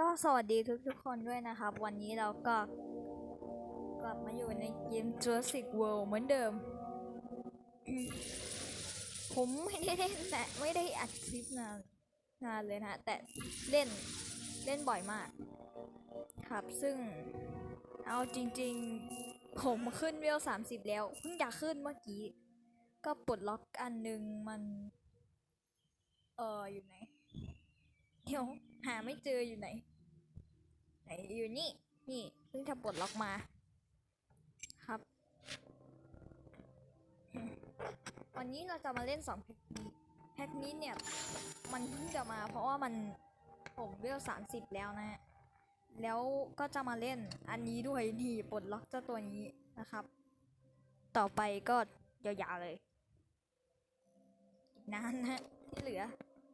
ก็สวัสดีทุกทุกๆคนด้วยนะครับ วันนี้เราก็กลับมาอยู่ในเกม Jurassic World เหมือนเดิม ผมไม่ได้เล่นแต่ไม่ได้อัดคลิปนานนานเลยนะ แต่เล่นเล่นบ่อยมาก ครับซึ่งเอาจริงๆ ผมขึ้นเวล30แล้ว เพิ่งจะขึ้นเมื่อกี้ ก็ปลดล็อกอันหนึงมัน เอออยู่ไหนเดี๋ยวหาไม่เจออยู่ไหน ไหนอยู่นี่ นี่เพิ่งจะปลดล็อกมา ครับ วันนี้เราจะมาเล่นสองแพ็คนี้แพ็คนี้เนี่ย มันเพิ่งจะมา เพราะว่ามันผมเวลสามสิบแล้วนะฮะแล้วก็จะมาเล่นอันนี้ด้วยนี่ปลดล็อกเจ้าตัวนี้นะครับ ต่อไปก็ยาวๆเลยนานนะที่เหลือ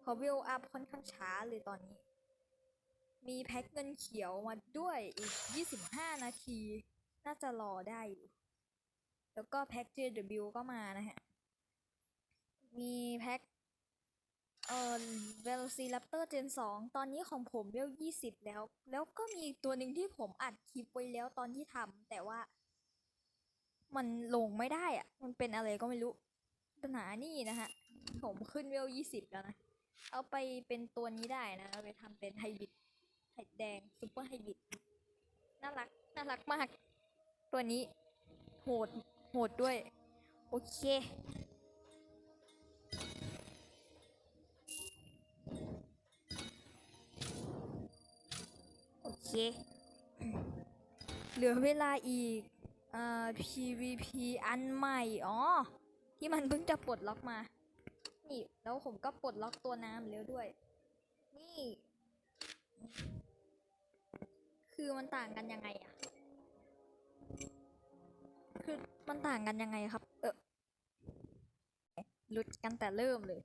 พอวิวอัพค่อนข้างช้าเลยตอนนี้ มีแพ็คเงินเขียวมาด้วยอีก 25 นาที น่าจะรอได้อยู่ แล้วก็แพ็ค JW ก็มานะฮะ มีแพ็คเอ่อ Velociraptor Gen 2 ตอนนี้ของผมเวล20 แล้ว แล้วก็มีตัวหนึ่งที่ผมอัดคลิปไว้แล้วตอนที่ทำแต่ว่า มันลงไม่ได้อะมันเป็นอะไรก็ไม่รู้ปัญหานี่นะฮะ ผมขึ้นเวล20 แล้วนะ เอาไปเป็นตัวนี้ได้นะ เอาไปทำเป็นไฮบริด ไฮแดงซุปเปอร์ไฮบริดน่ารัก น่ารักมาก ตัวนี้ โหด โหดด้วย โอเค โอเค เหลือเวลาอีกเอ่อ PVP อันใหม่ อ๋อ ที่มันเพิ่งจะปลดล็อกมา นี่ แล้วผมก็ปลดล็อกตัวน้ำแล้วด้วย นี่ คือมันต่างกันยังไงอะคือมันต่างกันยังไงครับ เออหลุดกันแต่เริ่มเลย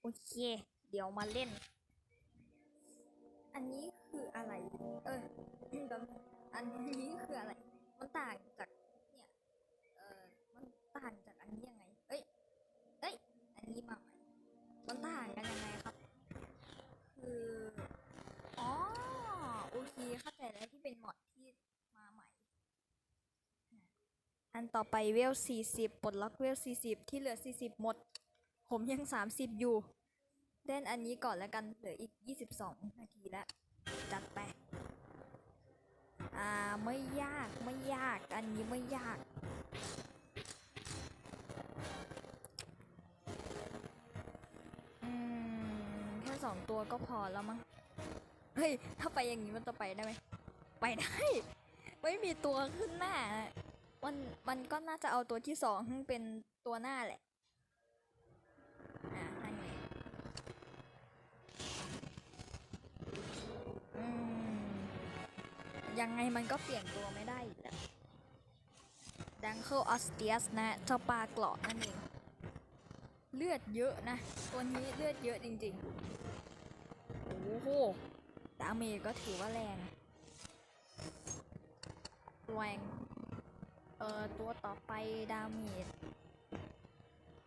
โอเค เดี๋ยวมาเล่น อันนี้คืออะไร เออแป๊บอันนี้คืออะไร มันต่างจากเนี่ย เออมันต่างจากอันนี้ยังไง เอ้ย เอ้ย อันนี้มา เคเข้าใจแล้วที่เป็นมอดที่มาใหม่ อันต่อไปเวล40ปลดล็อกเวล40ที่เหลือ40หมด ผมยัง30อยู่เล่นอันนี้ก่อนแล้วกัน เหลืออีก22นาทีแล้ว จัดไป อ่า ไม่ยากไม่ยาก อันนี้ไม่ยากแค่สองตัวก็พอแล้วมั้ง เฮ้ย ถ้าไปอย่างนี้มันจะไปได้ไหม ไปได้ ไม่มีตัวขึ้นหน้า มันมันก็น่าจะเอาตัวที่สองเป็นตัวหน้าแหละ อ่านั่นไงอืมยังไงมันก็เปลี่ยนตัวไม่ได้อยู่แล้วดังเคิลออสเตียสนะเจ้าปลาเกราะนั่นเองเลือดเยอะนะ ตัวนี้เลือดเยอะจริงๆ โอ้โห ดาเมจก็ถือว่าแรง แรงเอ่อตัวต่อไปดาเมจ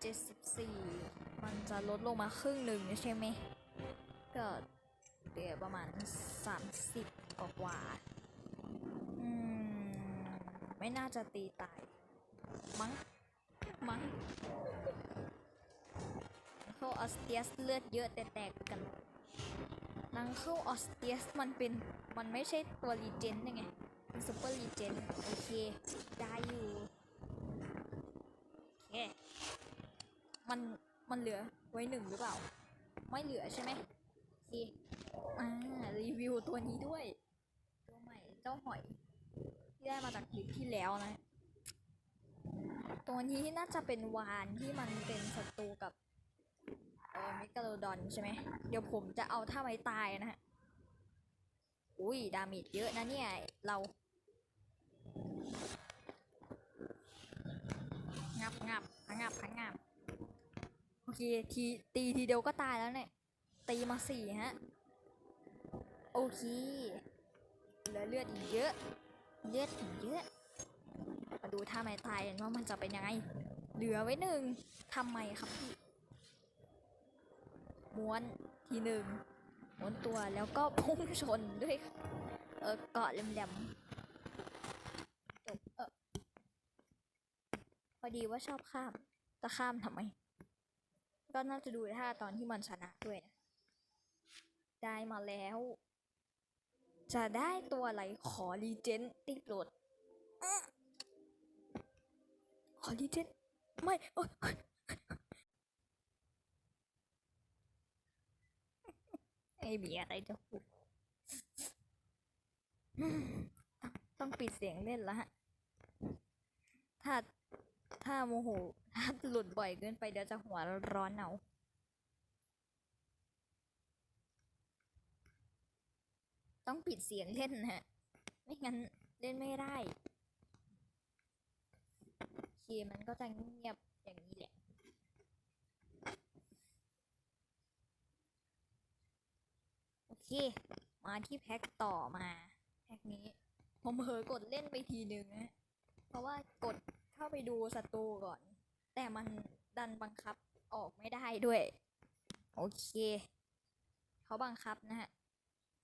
74 มันจะลดลงมาครึ่งหนึ่งใช่ไหมก็เหลือประมาณ 30 กว่ากว่าอืม ไม่น่าจะตีตาย มั้ง มั้งเข้าออสเตียสเลือดเยอะแต่แตกกันนังเข้าออสเตียสมันเป็น มันไม่ใช่ตัวรีเจนยังไง เป็นซูเปอร์รีเจนโอเค ได้อยู่โอเคมัน มันเหลือไว้หนึ่งหรือเปล่า ไม่เหลือใช่ไหมโอเคอ่า รีวิวตัวนี้ด้วย ตัวใหม่เจ้าหอย ที่ได้มาจากคลิปที่แล้วนะ ตัวนี้น่าจะเป็นวานที่มันเป็นศัตรูกับเออมิกาโลดอนใช่ไหม เดี๋ยวผมจะเอาท่าไม้ตายนะฮะ อุ้ย ดาเมจเยอะนะเนี่ย เรา งับ งับพังงับโอเคทีตีทีเดียวก็ตายแล้วเนี่ย ตีมาสี่ฮะ โอเคเหลือเลือดอีกเยอะ เลือดอีกเยอะ มาดูท่าไม้ตายกันว่ามันจะเป็นยังไง เหลือไว้หนึ่งทำไมครับพี่ม้วนทีหนึ่งหมุนตัวแล้วก็พุ่งชนด้วย เออเกาะแหลมๆจบเออพอดีว่าชอบข้าม จะข้ามทำไม ก็น่าจะดูท่าตอนที่มันชนะด้วยนะ ได้มาแล้ว จะได้ตัวอะไรขอรีเจนติดโหลดอขอรีเจนไม่โอ๊ยไอ้เบียอะไรจะพูดต้องปิดเสียงเล่นแล้วฮะ ถ้า ถ้าโมโห หลุดบ่อยเกินไปเดี๋ยวจะหัวร้อนเอาต้องปิดเสียงเล่นนะฮะ ไม่งั้นเล่นไม่ได้เคมันก็จะเงียบอย่างนี้แหละ โอเค มาที่แพ็คต่อมา แพ็คนี้ ผมเผลอกดเล่นไปทีนึงนะ เพราะว่ากดเข้าไปดูศัตรูก่อน แต่มันดันบังคับออกไม่ได้ด้วย โอเค เขาบังคับนะฮะ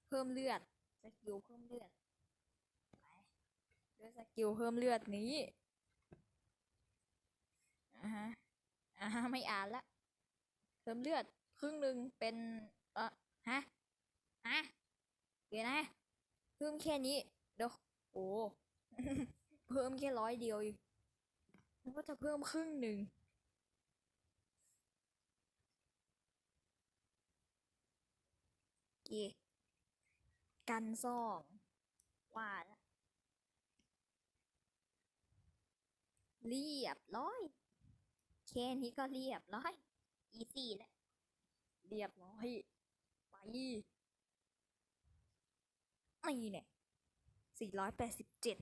เพิ่มเลือดสกิลเพิ่มเลือดไปด้วยสกิลเพิ่มเลือดนี้อ่าฮะอ่าฮะไม่อ่านละ เพิ่มเลือดครึ่งหนึ่งเป็นเออฮะฮะเดี๋ยวนะเพิ่มแค่นี้เดี๋ยวโอ้เพิ่มแค่ร้อยเดียวอีก มันก็จะเพิ่มครึ่งหนึ่งเคกันซองว่าเรียบร้อยแค่นี้ก็เรียบร้อยอีซี่แล้วเรียบร้อยไปนี่เนี่ยสี่ร้อยแปดสิบเจ็ด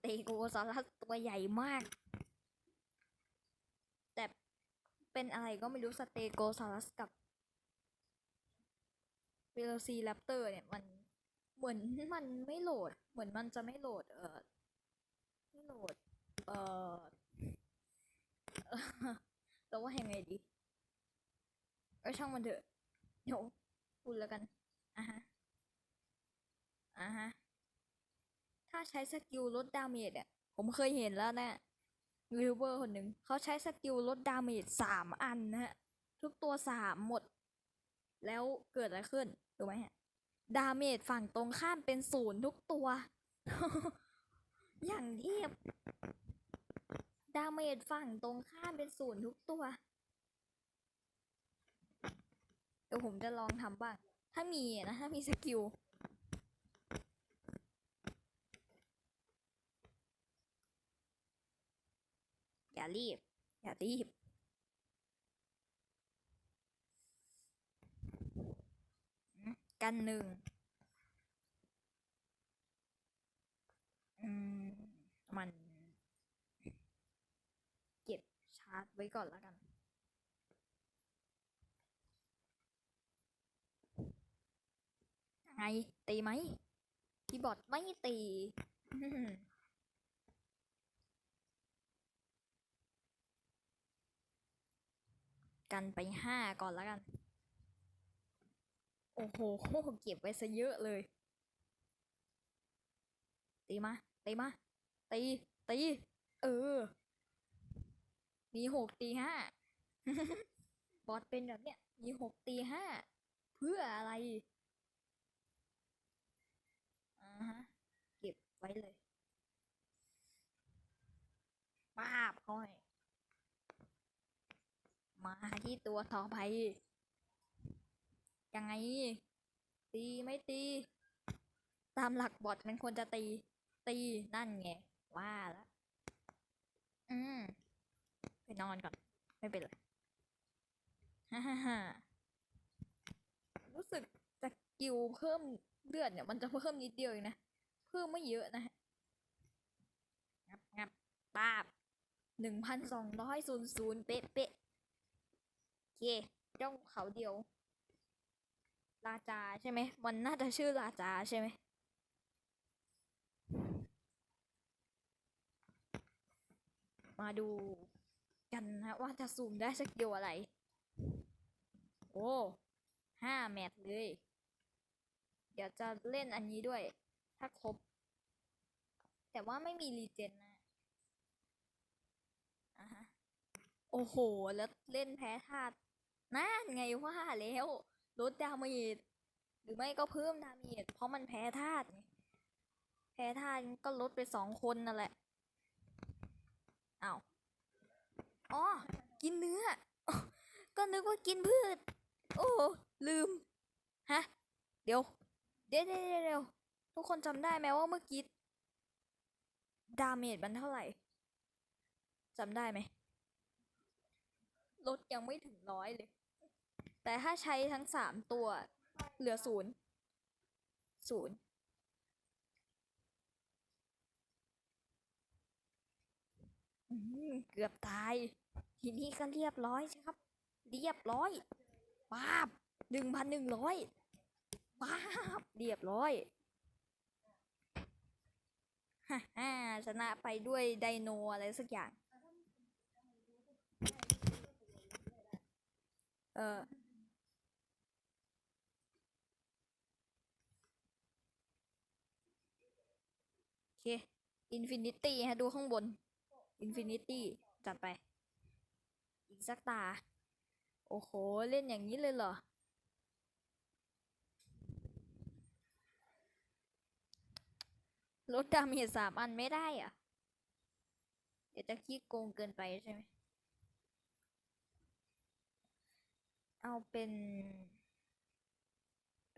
เตโกซอรัสตัวใหญ่มาก แต่เป็นอะไรก็ไม่รู้สเตโกซอรัสกับเวโรซีแรปเตอร์เนี่ยมันเหมือนมันไม่โหลด เหมือนมันจะไม่โหลด เออไม่โหลด เออแต่ว่ายังไงดีเออช่างมันเถอะเดี๋ยวพูดแล้วกันอะฮะอะฮะาใช้สกิลลดดาเมจเนี่ยผมเคยเห็นแล้วนะยูทูบเบอร์คนหนึ่งเขาใช้สกิลลดดาเมจสามอันนะฮะทุกตัวสามหมด แล้วเกิดอะไรขึ้นรู้ไหมฮะดาเมจฝั่งตรงข้ามเป็นศูนย์ทุกตัว อย่างเทียบดาเมจฝั่งตรงข้ามเป็นศูนย์ทุกตัวเดี๋ยวผมจะลองทำบ้าง ถ้ามีนะ ถ้ามีสกิล อย่ารีบ อย่ารีบ กันหนึ่งมมันเก็บชาร์จไว้ก่อนแล้วกันไงตีไหมพี่บอทไม่ตี กันไปห้าก่อนแล้วกัน โอ้โหเก็บไว้ซะเยอะเลย ตีมา ตีมา ตี ตี เออ มีหกตีห้าบอสเป็นแบบเนี้ย มีหกตีห้า เพื่ออะไร อ่าฮะ เก็บไว้เลย ป้าบค่อย มาที่ตัวต่อไปยังไง ตีไม่ตี ตามหลักบอทมันควรจะตี ตีนั่นไง ว่าล้วอืมไปนอนก่อน ไม่เป็นไรฮ่าฮ่าฮ่ารู้สึกจะกิวเพิ่มเลือดเนี่ย มันจะเพิ่มนิดเดียวเองนะ เพิ่มไม่เยอะนะงับงับป้าบหนึ่งพันสองร้อยศูนย์ศูนย์เป๊ะเป๊ะ เคเจ้าเขาเดียว ราจาใช่ไหมมันน่าจะชื่อราจาใช่ไหมมาดูกันนะว่าจะซูมได้สักิลอะไรโอ้อ้ห้าแมตช์เลย เดี๋ยวจะเล่นอันนี้ด้วย ถ้าครบ แต่ว่าไม่มีรีเจนนะอะฮะ โอ้โห แล้วเล่นแพ้ธาตุ นั่นไงว่าแล้วลดดาเมจหรือไม่ก็เพิ่มดาเมจเพราะมันแพ้ธาตุแพ้ธาตุก็ลดไปสองคนนั่นแหละเอ้าอ๋อ กินเนื้อ ก็นึกว่ากินพืช โอ้ ลืม ฮะเดี๋ยวเดี๋ยวเดี๋ยว เดี๋ยวเดี๋ยวทุกคนจำได้ไหมว่าเมื่อกี้ ดาเมจมันเท่าไหร่จำได้ไหมลดยังไม่ถึงร้อยเลย แต่ถ้าใช้ทั้งสามตัวเหลือศูนย์ศูนย์เกือบตาย ทีนี้ก็เรียบร้อยใช่ครับ เรียบร้อยป้าบหนึ่งพันหนึ่งร้อยป้าบเรียบร้อยฮ่าฮ่าชนะไปด้วยไดโนอะไรสักอย่าง เออ เคอินฟินิตี้ฮะดูข้างบนอินฟินิตี้จัดไป อีกสักตา โอ้โห เล่นอย่างนี้เลยเหรอ ลดดาเมจสามอันไม่ได้อะเดี๋ยวจะขี้โกงเกินไปใช่ไหม เอาเป็น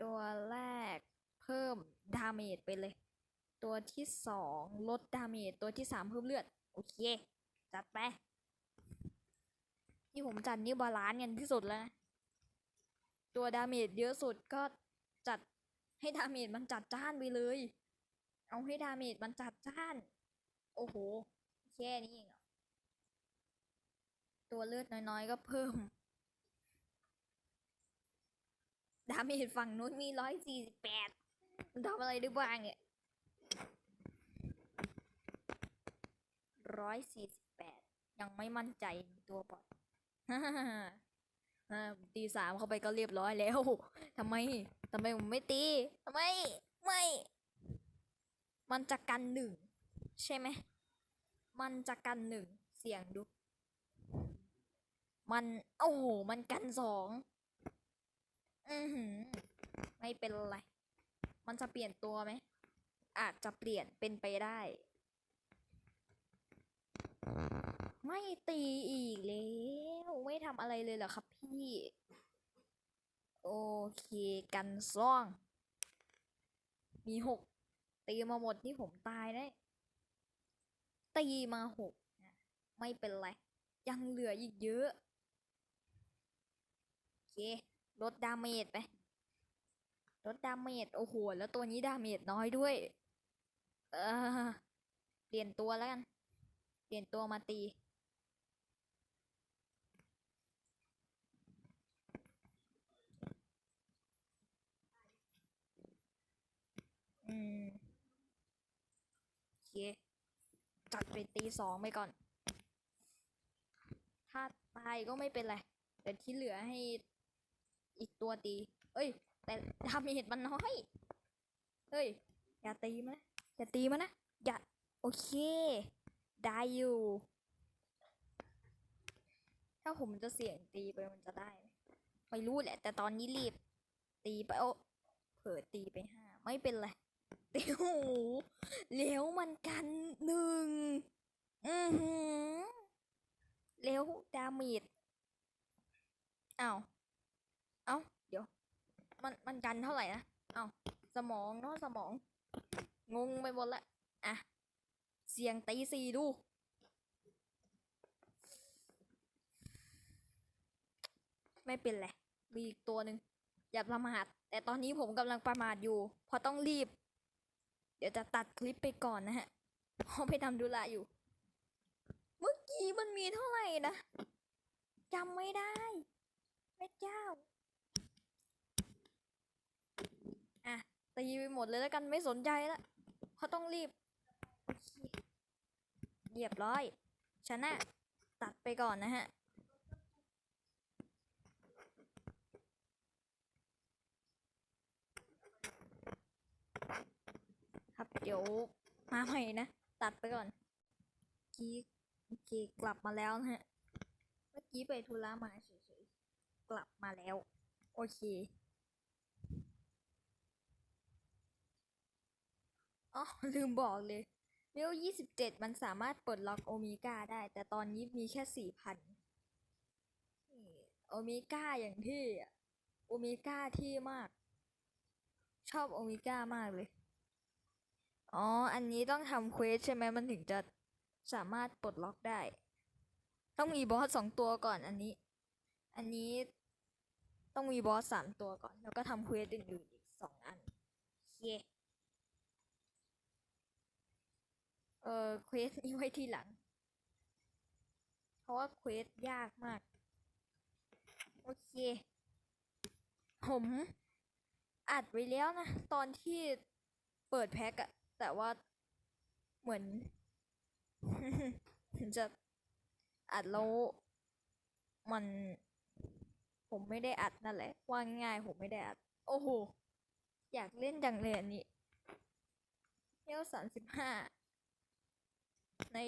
ตัวแรกเพิ่มดาเมจไปเลย ตัวที่สองลดดาเมจตัวที่สามเพิ่มเลือด โอเค จัดไปที่ผมจัดนี่บาลานซ์กันที่สุดแล้วนะตัวดาเมจเยอะสุดก็จัดให้ดาเมจมันจัดจ้านไปเลย เอาให้ดาเมจมันจัดจ้าน โอ้โหแค่นี้เองตัวเลือดน้อยๆก็เพิ่ม ดาเมจฝั่งนู้นมีร้อยสี่สิบแปดทำอะไรได้บ้างเนี่ย ร้อยสี่สิบแปดยังไม่มั่นใจในตัวบอทอ่าตีสามเข้าไปก็เรียบร้อยแล้วทำไมทำไมผมไม่ตีทำไมไม่ มันจะกันหนึ่งใช่ไหม มันจะกันหนึ่งเสียงดู มันโอ้โหมันกันสองอือหือไม่เป็นไร มันจะเปลี่ยนตัวไหมอาจจะเปลี่ยนเป็นไปได้ ไม่ตีอีกแล้วไม่ทำอะไรเลยเหรอครับพี่ โอเคกันซ่อง มีหกตีมาหมดที่ผมตายได้ตีมาหกไม่เป็นไร ยังเหลืออีกเยอะโอเคลดดาเมจไปลดดาเมจโอ้โห แล้วตัวนี้ดาเมจน้อยด้วย เออเปลี่ยนตัวแล้วกัน เปลี่ยนตัวมาตี อืมโอเคจัดไปตีสองไปก่อน ถ้าตายก็ไม่เป็นไร แต่ที่เหลือให้อีกตัวตี เอ้ย แต่ดาเมจมันน้อย เฮ้ย อย่าตีมันนะ อย่าตีมันนะ อย่า โอเค ได้อยู่ ถ้าผมจะเสี่ยงตีไปมันจะได้ ไม่รู้แหละ แต่ตอนนี้รีบ ตีไปโอ้เผลอตีไปห้าไม่เป็นไรตีโอ้โหแล้วมันกันหนึ่งอือหือแล้วดาเมจอ้าเอ้าเดี๋ยว มันมันกันเท่าไหร่นะ เอ้าสมองเนาะสมอง งงไปหมดละอะ เสียงตีสี่ดู ไม่เป็นไรมีอีกตัวหนึ่งอย่าประมาทแต่ตอนนี้ผมกำลังประมาทอยู่เพราะต้องรีบ เดี๋ยวจะตัดคลิปไปก่อนนะฮะเพราะไปทำธุระอยู่ เมื่อกี้มันมีเท่าไหร่นะจำไม่ได้แม่เจ้า อะตีไปหมดเลยแล้วกันไม่สนใจละเพราะต้องรีบโอเค เรียบร้อยฉันน่ะตัดไปก่อนนะฮะครับเดี๋ยวมาใหม่นะ ตัดไปก่อนกี้กี้กลับมาแล้วนะฮะเมื่อกี้ไปทุรามาเฉยๆกลับมาแล้ว โอเคอ๋อลืมบอกเลย เลเวลยี่สิบเจ็ดมันสามารถปลดล็อกโอเมก้าได้ แต่ตอนนี้มีแค่สี่พันโอเมก้าอย่างที่โอเมก้าที่มาก ชอบโอเมก้ามากเลย อ๋อ อันนี้ต้องทำเควสใช่ไหมมันถึงจะสามารถปลดล็อกได้ ต้องมีบอสสองตัวก่อนอันนี้ อันนี้ต้องมีบอสสามตัวก่อน แล้วก็ทำเควสอื่นๆอีกสองอันโอเค เออเควสนี้ไว้ทีหลัง เพราะว่าเควสยากมาก โอเค ผมอัดไว้แล้วนะ ตอนที่เปิดแพ็กอะแต่ว่าเหมือน จะอัดแล้วมันผมไม่ได้อัดนั่นแหละว่าง่ายๆผมไม่ได้อัด โอ้โห อยากเล่นจังเลยอันนี้เที่ยวสามสิบห้า ใน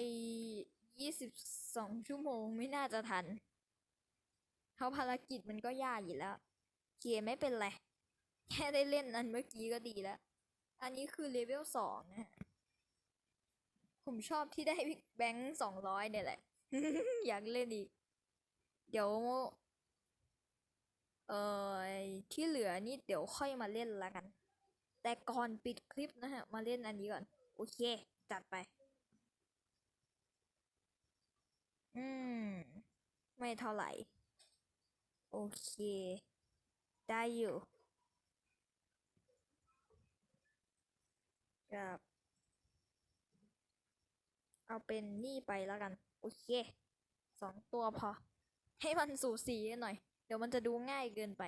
ยี่สิบสองชั่วโมงไม่น่าจะทันเพราะภารกิจมันก็ยากอยู่แล้ว เกียไม่เป็นไร แค่ได้เล่นอันเมื่อกี้ก็ดีแล้ว อันนี้คือเลเวลสองนะฮะผมชอบที่ได้แบงค์สองร้อยเนี่ยแหละ อยากเล่นอีก เดี๋ยว เอ่อ ที่เหลือนี่เดี๋ยวค่อยมาเล่นละกัน แต่ก่อนปิดคลิปนะฮะ มาเล่นอันนี้ก่อน โอเค จัดไป อืม ไม่เท่าไหร่ โอเค ได้อยู่กับเอาเป็นนี่ไปแล้วกัน โอเคสองตัวพอ ให้มันสูสีกันหน่อย เดี๋ยวมันจะดูง่ายเกินไป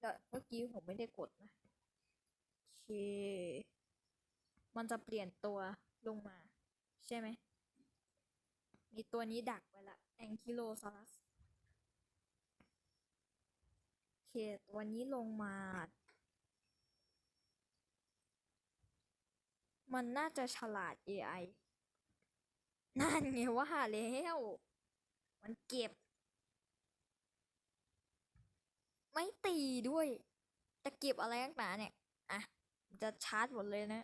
แต่เมื่อกี้ผมไม่ได้กดนะ โอเค มันจะเปลี่ยนตัวลงมา ใช่ไหม มีตัวนี้ดักไว้ละแองคิโลซอรัสโอเคตัวนี้ลงมา มันน่าจะฉลาด AI นั่นไงว่าแล้ว มันเก็บ ไม่ตีด้วย จะเก็บอะไรนักหนาเนี่ย อะ จะชาร์จหมดเลยนะ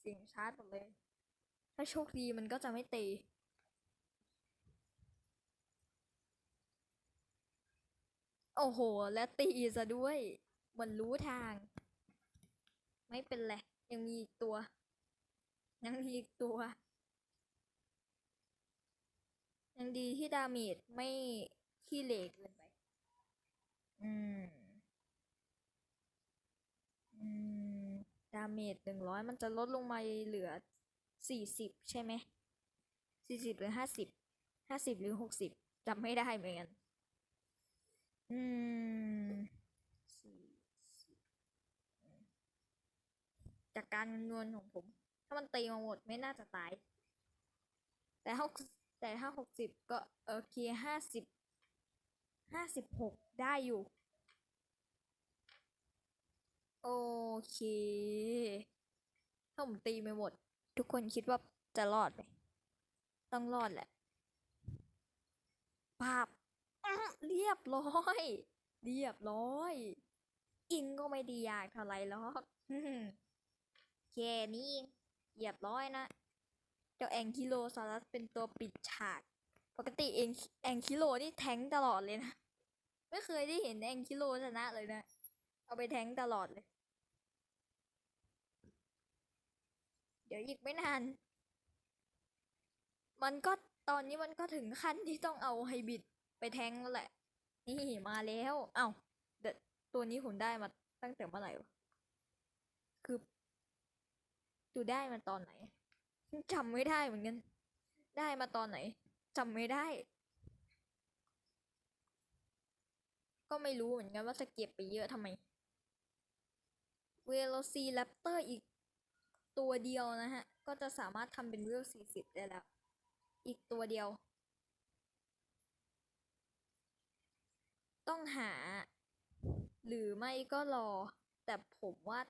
เสียงชาร์จหมดเลย ถ้าโชคดีมันก็จะไม่ตีโอ้โห และตีซะด้วย มันรู้ทาง ไม่เป็นไร ยังมีอีกตัว ยังมีอีกตัว ยังดีที่ดาเมจไม่ขี้เหล็กเกินไป อืม อืม ดาเมจหนึ่งร้อยมันจะลดลงมาเหลือ สี่สิบใช่ไหมสี่สิบหรือห้าสิบห้าสิบหรือหกสิบจำไม่ได้เหมือนกัน อืมสี่สิบจากการคำนวณของผม ถ้ามันตีมาหมดไม่น่าจะตาย แต่หกแต่ถ้าหกสิบก็โอเคห้าสิบห้าสิบหกได้อยู่ โอเคถ้าผมตีไม่หมด ทุกคนคิดว่าจะรอดไหมต้องรอดแหละภาพเรียบร้อย เรียบร้อย อิงก็ไม่ดียากเท่าไรหรอกแค่นี้เรียบร้อยนะ เจ้าแองคิโลซารัสเป็นตัวปิดฉาก ปกติเองแองคิโลนี่แทงตลอดเลยนะ ไม่เคยได้เห็นแองคิโลชนะเลยนะ เอาไปแทงตลอดเลย เดี๋ยวอีกไม่นาน มันก็ตอนนี้มันก็ถึงขั้นที่ต้องเอาไฮบิดไปแทงแล้วแหละ นี่มาแล้วเอ้าเดตัวนี้ผมได้มาตั้งแต่เมื่อไหร่วะคือดูได้มาตอนไหนจำไม่ได้เหมือนกัน ได้มาตอนไหนจำไม่ได้ ก็ไม่รู้เหมือนกันว่าจะเก็บไปเยอะทำไมเวโ c ซีแรปเตอร์อีก ตัวเดียวนะฮะ ก็จะสามารถทำเป็นเวลสี่สิบได้แล้ว อีกตัวเดียว ต้องหา หรือไม่ก็รอ แต่ผมว่า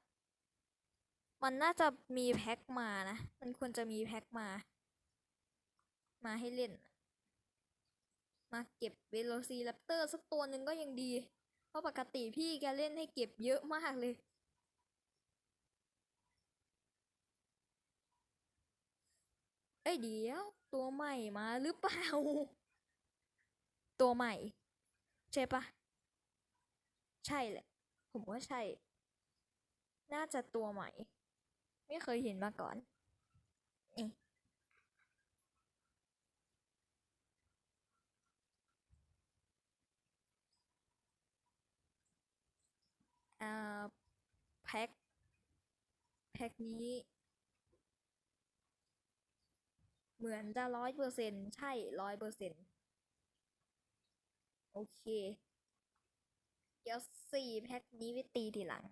มันน่าจะมีแพ็คมานะ มันควรจะมีแพ็คมา มาให้เล่น มาเก็บเวโรซีแรปเตอร์สักตัวหนึ่งก็ยังดี เพราะปกติพี่แกเล่นให้เก็บเยอะมากเลย เอ้ยเดี๋ยว ตัวใหม่มาหรือเปล่า ตัวใหม่ ใช่ปะใช่แหละ ผมว่าใช่ น่าจะตัวใหม่ ไม่เคยเห็นมาก่อนนี่อ่าแพ็คแพ็คนี้ เหมือนจะร้อยเปอร์เซ็นใช่ร้อยเปอร์เซ็นโอเค เดี๋ยวสี่แพ็คนี้ไปตีทีหลัง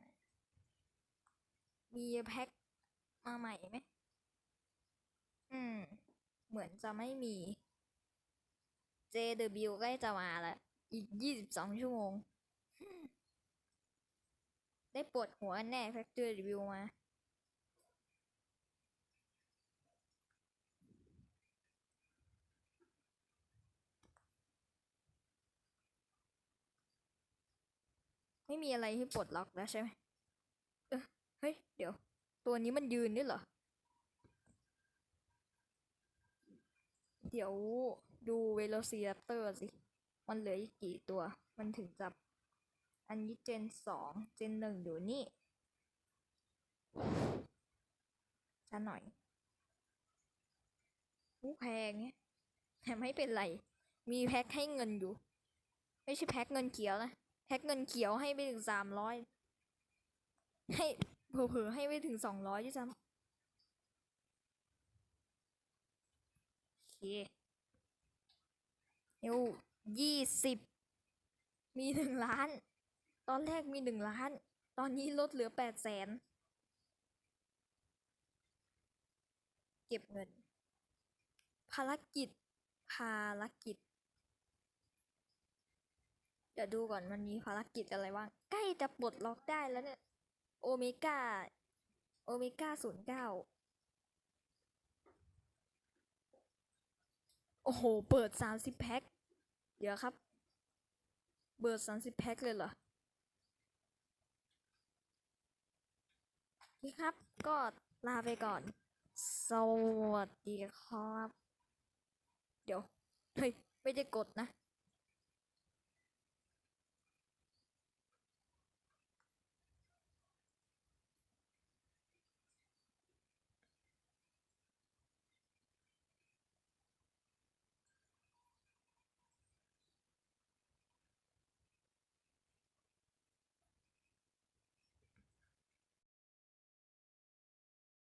มีแพ็คมาใหม่ไหม อืม เหมือนจะไม่มี JW ใกล้จะมาแล้ว อีกยี่สิบสองชั่วโมง ได้ปวดหัวแน่แพ็ค JW มา ไม่มีอะไรให้ปลดล็อกแล้วใช่ไหมเออเฮ้ย เดี๋ยว ตัวนี้มันยืนด้วยเหรอ เดี๋ยวดูเวโ c ซี r ร p เตอร์สิ มันเหลืออีกกี่ตัว มันถึงจะอันนี้เจนสอง เจนหนึ่งอยู่นี่ช้าหน่อยอู้แพงไงแต่ไม่เป็นไร มีแพ็คให้เงินอยู่ ไม่ใช่แพ็คเงินเขียวนะ แพ็คเงินเขียวให้ไปถึงสามร้อยให้เผลอๆให้ไปถึงสองร้อยด้วยซ้ำโอเคเอวยี่สิบมีหนึ่งล้าน ตอนแรกมีหนึ่งล้าน ตอนนี้ลดเหลือแปดแสนเก็บเงิน ภารกิจ ภารกิจ เดี๋ยวดูก่อนมันมีภารกิจอะไรบ้าง ใกล้จะปลดล็อกได้แล้วเนี่ย โอเมก้า โอเมก้าศูนย์เก้าโอ้โห เปิดสามสิบแพ็ค เดี๋ยวครับ เปิดสามสิบแพ็คเลยเหรอ นี่ครับ ก็ลาไปก่อน สวัสดีครับ เดี๋ยว เฮ้ย ไม่ได้กดนะ